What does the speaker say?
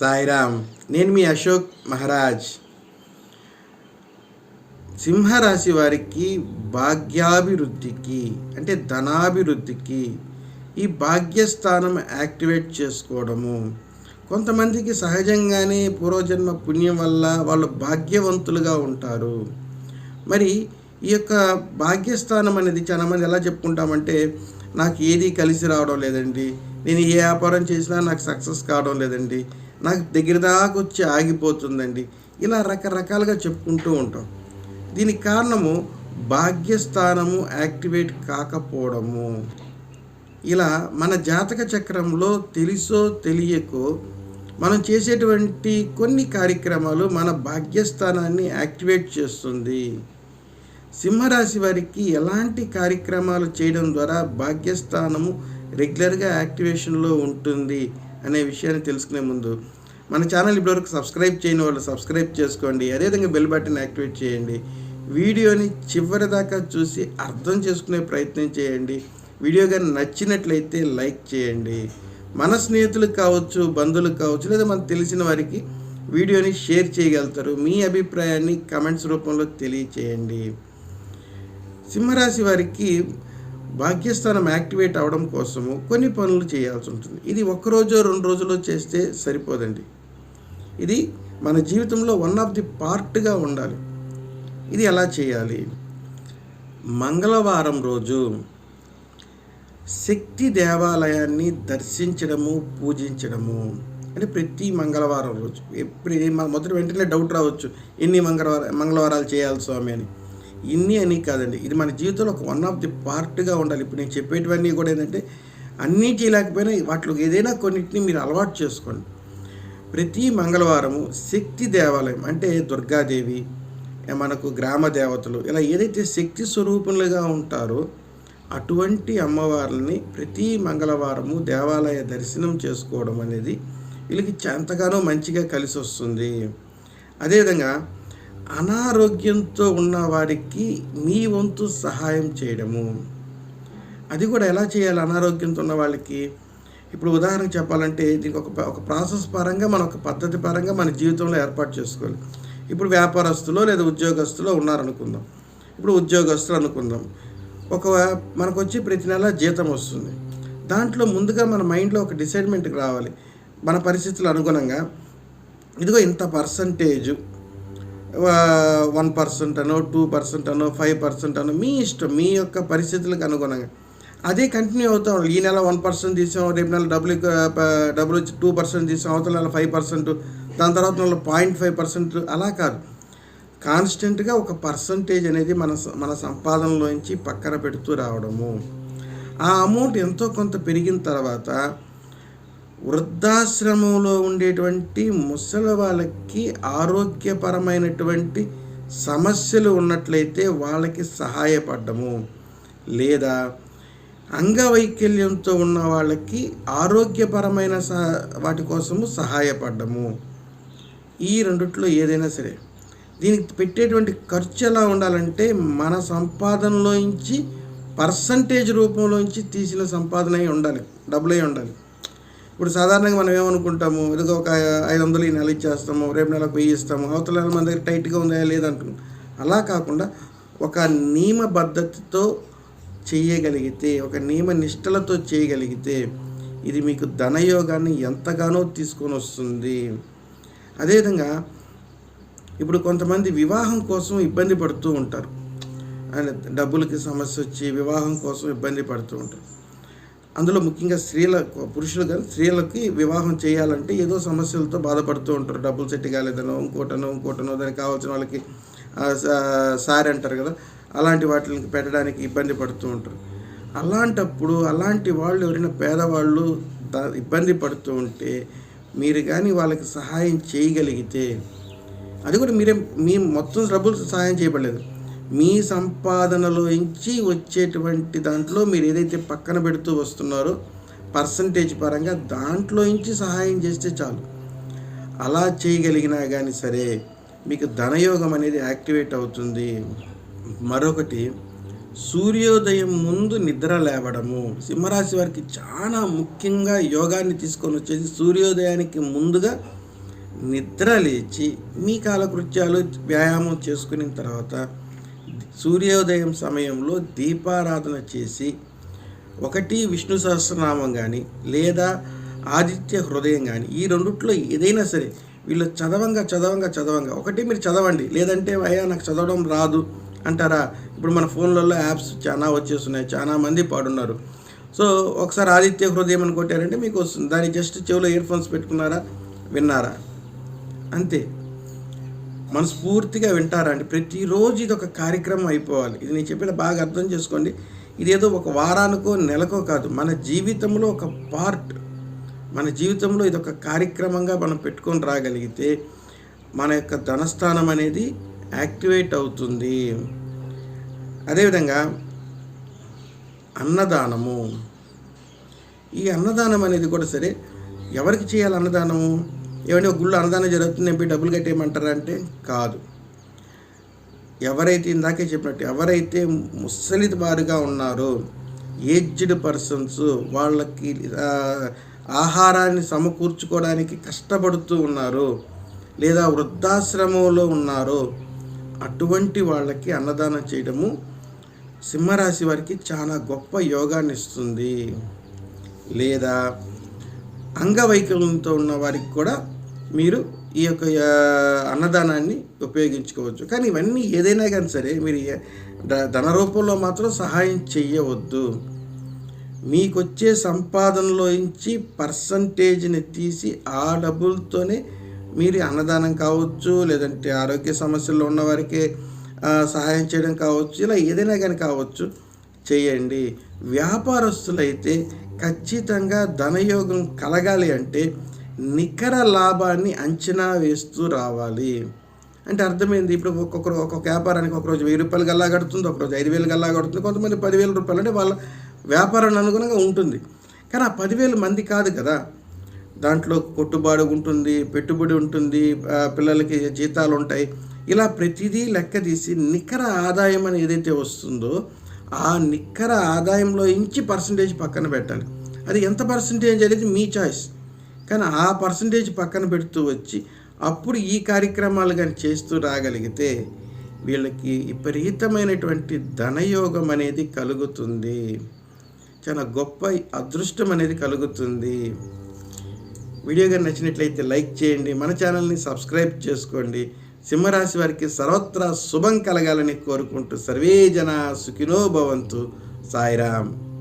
సాయిరామ్ నేను మీ అశోక్ మహారాజ్. సింహరాశి వారికి భాగ్యాభివృద్ధికి అంటే ధనాభివృద్ధికి ఈ భాగ్యస్థానం యాక్టివేట్ చేసుకోవడము. కొంతమందికి సహజంగానే పూర్వజన్మ పుణ్యం వల్ల వాళ్ళు భాగ్యవంతులుగా ఉంటారు. మరి ఈ యొక్క భాగ్యస్థానం అనేది చాలామంది ఎలా చెప్పుకుంటామంటే నాకు ఏది కలిసి రావడం లేదండి. నేను ఏ వ్యాపారం చేసినా నాకు సక్సెస్ కావడం లేదండి. నాకు దగ్గర దాకా వచ్చి ఆగిపోతుందండి. ఇలా రకరకాలుగా చెప్పుకుంటూ ఉంటాం. దీనికి కారణము భాగ్యస్థానము యాక్టివేట్ కాకపోవడము. ఇలా మన జాతక చక్రంలో తెలుసో తెలియకో మనం చేసేటువంటి కొన్ని కార్యక్రమాలు మన భాగ్యస్థానాన్ని యాక్టివేట్ చేస్తుంది. సింహరాశి వారికి ఎలాంటి కార్యక్రమాలు చేయడం ద్వారా భాగ్యస్థానము రెగ్యులర్గా యాక్టివేషన్లో ఉంటుంది అనే విషయాన్ని తెలుసుకునే ముందు మన ఛానల్ ఇప్పటివరకు సబ్స్క్రైబ్ చేయని వాళ్ళు సబ్స్క్రైబ్ చేసుకోండి. అదేవిధంగా బెల్ బటన్ యాక్టివేట్ చేయండి. వీడియోని చివరి దాకా చూసి అర్థం చేసుకునే ప్రయత్నం చేయండి. వీడియో కానీ నచ్చినట్లయితే లైక్ చేయండి. మన స్నేహితులకు కావచ్చు బంధువులకు కావచ్చు లేదా మనకు తెలిసిన వారికి వీడియోని షేర్ చేయగలుగుతారు. మీ అభిప్రాయాన్ని కమెంట్స్ రూపంలో తెలియచేయండి. సింహరాశి వారికి భాగ్యస్థానం యాక్టివేట్ అవడం కోసము కొన్ని పనులు చేయాల్సి ఉంటుంది. ఇది ఒక్కరోజు రెండు రోజుల్లో చేస్తే సరిపోదండి. ఇది మన జీవితంలో వన్ ఆఫ్ ది పార్ట్గా ఉండాలి. ఇది ఎలా చేయాలి? మంగళవారం రోజు శక్తి దేవాలయాన్ని దర్శించడము పూజించడము అంటే ప్రతి మంగళవారం రోజు. ఎప్పుడు మొదటి వెంటనే డౌట్ రావచ్చు. ఎన్ని మంగళవారం మంగళవారాలు చేయాలి స్వామి అని. ఇన్ని అని కాదండి. ఇది మన జీవితంలో ఒక వన్ ఆఫ్ ది పార్ట్గా ఉండాలి. ఇప్పుడు నేను చెప్పేటివన్నీ కూడా ఏంటంటే అన్నీ చేయలేకపోయినా వాటిలో ఏదైనా కొన్నిటిని మీరు అలవాటు చేసుకోండి. ప్రతి మంగళవారము శక్తి దేవాలయం అంటే దుర్గాదేవి మనకు గ్రామ దేవతలు ఇలా ఏదైతే శక్తి స్వరూపులుగా ఉంటారో అటువంటి అమ్మవారిని ప్రతి మంగళవారము దేవాలయ దర్శనం చేసుకోవడం అనేది వీళ్ళకి ఎంతగానో మంచిగా కలిసి వస్తుంది అదేవిధంగా అనారోగ్యంతో ఉన్న వారికి మీ వంతు సహాయం చేయడము. అది కూడా ఎలా చేయాలి అనారోగ్యంతో ఉన్న వాళ్ళకి ఇప్పుడు ఉదాహరణకు చెప్పాలంటే దీనికి ఒక ఒక ప్రాసెస్ పరంగా మనం ఒక పద్ధతి పరంగా మన జీవితంలో ఏర్పాటు చేసుకోవాలి. ఇప్పుడు వ్యాపారస్తులో లేదా ఉద్యోగస్తులో ఉన్నారనుకుందాం. ఇప్పుడు ఉద్యోగస్తులు అనుకుందాం. ఒక మనకు వచ్చి ప్రతి నెల జీతం వస్తుంది. దాంట్లో ముందుగా మన మైండ్లో ఒక డిసైడ్మెంట్కి రావాలి. మన పరిస్థితులు అనుగుణంగా. ఇదిగో ఇంత పర్సంటేజు. వన్ పర్సెంట్ అనో టూ పర్సెంట్ అనో ఫైవ్ పర్సెంట్ అనో మీ ఇష్టం మీ యొక్క పరిస్థితులకు అనుగుణంగా. అదే కంటిన్యూ అవుతాం. ఈ నెల వన్ పర్సెంట్ తీసాం రేపు నెల డబ్బులు డబ్బులు వచ్చి టూ పర్సెంట్ తీసాం అవతల నెల ఫైవ్ పర్సెంట్ దాని తర్వాత నెల పాయింట్ ఫైవ్ పర్సెంట్ అలా కాదు. కాన్స్టెంట్గా ఒక పర్సంటేజ్ అనేది మన మన సంపాదనలోంచి పక్కన పెడుతూ రావడము. ఆ అమౌంట్ ఎంతో కొంత పెరిగిన తర్వాత వృద్ధాశ్రమంలో ఉండేటువంటి ముసలి వాళ్ళకి ఆరోగ్యపరమైనటువంటి సమస్యలు ఉన్నట్లయితే వాళ్ళకి సహాయపడము లేదా అంగవైకల్యంతో ఉన్న వాళ్ళకి ఆరోగ్యపరమైన వాటి కోసము సహాయపడము ఈ రెండిట్లో ఏదైనా సరే. దీనికి పెట్టేటువంటి ఖర్చు ఎలా ఉండాలంటే మన సంపాదనలోంచి పర్సంటేజ్ రూపంలోంచి తీసిన సంపాదన అయి ఉండాలి. డబ్బులై ఉండాలి. ఇప్పుడు సాధారణంగా మనం ఏమనుకుంటాము ఏదో ఒక ఐదు వందలు ఈ నెల ఇచ్చేస్తాము రేపు నెలకు వెయ్యి ఇస్తాము అవతల నెల మన దగ్గర టైట్గా ఉందా లేదంటున్నాం అలా కాకుండా ఒక నియమబద్ధతతో చేయగలిగితే ఒక నియమ నిష్టలతో చేయగలిగితే ఇది మీకు ధనయోగాన్ని ఎంతగానో తీసుకొని వస్తుంది. అదేవిధంగా ఇప్పుడు కొంతమంది వివాహం కోసం ఇబ్బంది పడుతూ ఉంటారు. డబ్బులకి సమస్య వచ్చి వివాహం కోసం ఇబ్బంది పడుతూ ఉంటారు. అందులో ముఖ్యంగా స్త్రీల పురుషులు కానీ స్త్రీలకి వివాహం చేయాలంటే ఏదో సమస్యలతో బాధపడుతూ ఉంటారు. డబ్బులు సెట్ కాలేదనో ఇంకోటనో ఇంకోటనో దానికి కావాల్సిన వాళ్ళకి సారీ అంటారు కదా అలాంటి వాటిని పెట్టడానికి ఇబ్బంది పడుతూ ఉంటారు. అలాంటప్పుడు అలాంటి వాళ్ళు ఎవరైనా పేదవాళ్ళు ఇబ్బంది పడుతూ ఉంటే మీరు కానీ వాళ్ళకి సహాయం చేయగలిగితే అది కూడా మీరే మీ మొత్తం డబ్బులు సహాయం చేయబడలేదు. మీ సంపాదనలో నుంచి వచ్చేటువంటి దాంట్లో మీరు ఏదైతే పక్కన పెడుతూ వస్తున్నారో పర్సంటేజ్ పరంగా దాంట్లో నుంచి సహాయం చేస్తే చాలు. అలా చేయగలిగినా కానీ సరే మీకు ధనయోగం అనేది యాక్టివేట్ అవుతుంది. మరొకటి సూర్యోదయం ముందు నిద్ర లేవడము. సింహరాశి వారికి చాలా ముఖ్యంగా యోగాన్ని తీసుకొని వచ్చేసి సూర్యోదయానికి ముందుగా నిద్ర లేచి మీ కాలకృత్యాలు వ్యాయామం చేసుకున్న తర్వాత సూర్యోదయం సమయంలో దీపారాధన చేసి ఒకటి విష్ణు సహస్రనామం కానీ లేదా ఆదిత్య హృదయం కానీ ఈ రెండిట్లో ఏదైనా సరే వీళ్ళు చదవంగా చదవంగా చదవంగా ఒకటి మీరు చదవండి లేదంటే అయ్యా నాకు చదవడం రాదు అంటారా? ఇప్పుడు మన ఫోన్లలో యాప్స్ చాలా వచ్చేస్తున్నాయి చాలా మంది పాడున్నారు. సో ఒకసారి ఆదిత్య హృదయం అని కొట్టారంటే మీకు వస్తుంది. దాన్ని జస్ట్ చెవిలో ఇయర్ ఫోన్స్ పెట్టుకున్నారా? విన్నారా? అంతే. మనస్ఫూర్తిగా వింటారా అండి ప్రతిరోజు ఇది ఒక కార్యక్రమం అయిపోవాలి. ఇది నేను చెప్పిన బాగా అర్థం చేసుకోండి. ఇదేదో ఒక వారానికో నెలకో కాదు. మన జీవితంలో ఒక పార్ట్. మన జీవితంలో ఇది ఒక కార్యక్రమంగా మనం పెట్టుకొని రాగలిగితే మన యొక్క ధనస్థానం అనేది యాక్టివేట్ అవుతుంది. అదేవిధంగా అన్నదానము. ఈ అన్నదానం అనేది కూడా సరే ఎవరికి చేయాలి అన్నదానము? ఏమంటే ఒక గుళ్ళు అన్నదానం జరుగుతుంది ఎంపీ పోయి డబ్బులు కట్టేయమంటారా అంటే కాదు. ఎవరైతే ఇందాకే చెప్పినట్టు ఎవరైతే ముసలి బారుగా ఉన్నారో ఏజ్డ్ పర్సన్స్ వాళ్ళకి ఆహారాన్ని సమకూర్చుకోవడానికి కష్టపడుతూ ఉన్నారు లేదా వృద్ధాశ్రమంలో ఉన్నారో అటువంటి వాళ్ళకి అన్నదానం చేయడము సింహరాశి వారికి చాలా గొప్ప యోగాన్ని ఇస్తుంది లేదా అంగవైకల్యంతో ఉన్న వారికి కూడా మీరు ఈ యొక్క అన్నదానాన్ని ఉపయోగించుకోవచ్చు. కానీ ఇవన్నీ ఏదైనా కానీ సరే మీరు ధ- ధన రూపంలో మాత్రం సహాయం చెయ్యవద్దు. మీకు వచ్చే సంపాదనలో నుంచి పర్సంటేజ్ని తీసి ఆ డబ్బులతోనే మీరు అన్నదానం కావచ్చు లేదంటే ఆరోగ్య సమస్యల్లో ఉన్నవారికి సహాయం చేయడం కావచ్చు ఇలా ఏదైనా కానీ కావచ్చు చేయండి వ్యాపారస్తులైతే ఖచ్చితంగా ధనయోగం కలగాలి అంటే నికర లాభాన్ని అంచనా వేస్తూ రావాలి. అంటే అర్థమైంది? ఇప్పుడు ఒక్కొక్కరు ఒక్కొక్క వ్యాపారానికి ఒకరోజు వెయ్యి రూపాయలు గల్లా కడుతుంది ఒకరోజు ఐదు వేలు గల్లా కడుతుంది కొంతమంది పదివేల రూపాయలు అంటే వాళ్ళ వ్యాపారాన్ని అనుగుణంగా ఉంటుంది. కానీ ఆ పదివేలు మంది కాదు కదా. దాంట్లో కొట్టుబాడు ఉంటుంది పెట్టుబడి ఉంటుంది పిల్లలకి జీతాలు ఉంటాయి. ఇలా ప్రతిదీ లెక్క తీసి నికర ఆదాయం అని ఏదైతే వస్తుందో ఆ నిక్కర ఆదాయంలో ఇంచి పర్సంటేజ్ పక్కన పెట్టాలి. అది ఎంత పర్సంటేజ్ అనేది మీ చాయిస్. కానీ ఆ పర్సంటేజ్ పక్కన పెడుతూ వచ్చి అప్పుడు ఈ కార్యక్రమాలు కానీ చేస్తూ రాగలిగితే వీళ్ళకి విపరీతమైనటువంటి ధనయోగం అనేది కలుగుతుంది. చాలా గొప్ప అదృష్టం అనేది కలుగుతుంది. వీడియో కానీ నచ్చినట్లయితే లైక్ చేయండి. మన ఛానల్ని సబ్స్క్రైబ్ చేసుకోండి. సింహరాశి వారికి సర్వత్రా శుభం కలగాలని కోరుకుంటూ సర్వే జన సుఖినో భవంతు. సాయిరామ్.